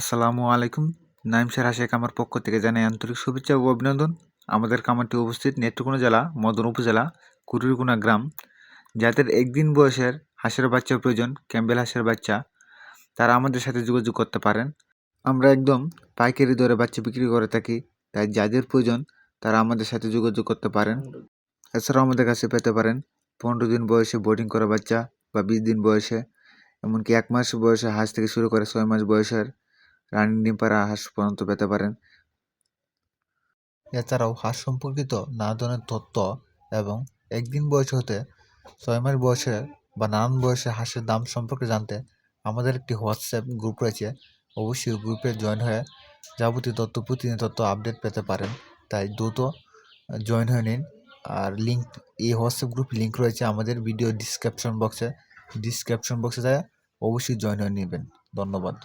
আসসালামু আলাইকুম। নাইম স্যার আশেক আমার পক্ষ থেকে জানাই আন্তরিক শুভেচ্ছা ও অভিনন্দন। আমাদের খামারটি অবস্থিত নেত্রকোনা জেলা মদন উপজেলা কুরুরকুনা গ্রাম। যাদের একদিন বয়সের হাঁসের বাচ্চা প্রয়োজন, ক্যাম্বেল হাঁসের বাচ্চা, তারা আমাদের সাথে যোগাযোগ করতে পারেন। আমরা একদম পাইকারি দরে বাচ্চা বিক্রি করে থাকি, তাই যাদের প্রয়োজন, তারা আমাদের সাথে যোগাযোগ করতে পারেন। এছাড়াও আমাদের কাছে পেতে পারেন পনেরো দিন বয়সে বোর্ডিং করা বাচ্চা বা বিশ দিন বয়সে, এমনকি এক মাস বয়সে হাঁস থেকে শুরু করে ছয় মাস বয়সের রানিং ডিম পাড়া হাঁস পর্যন্ত পেতে পারেন। এছাড়াও হাঁস সম্পর্কিত নানা ধরনের তথ্য এবং একদিন বয়স হতে ছয় মাস বয়সে বা নানান বয়সে হাঁসের দাম সম্পর্কে জানতে আমাদের একটি হোয়াটসঅ্যাপ গ্রুপ রয়েছে। অবশ্যই গ্রুপে জয়েন হয়ে যাবতীয় তথ্য প্রতিদিন তথ্য আপডেট পেতে পারেন। তাই দ্রুত জয়েন হয়ে নিন। আর লিঙ্ক এই হোয়াটসঅ্যাপ গ্রুপ লিঙ্ক রয়েছে আমাদের ভিডিও ডিসক্রিপশন বক্সে। ডিসক্রিপশন বক্সে যায়, অবশ্যই জয়েন হয়ে নেবেন। ধন্যবাদ।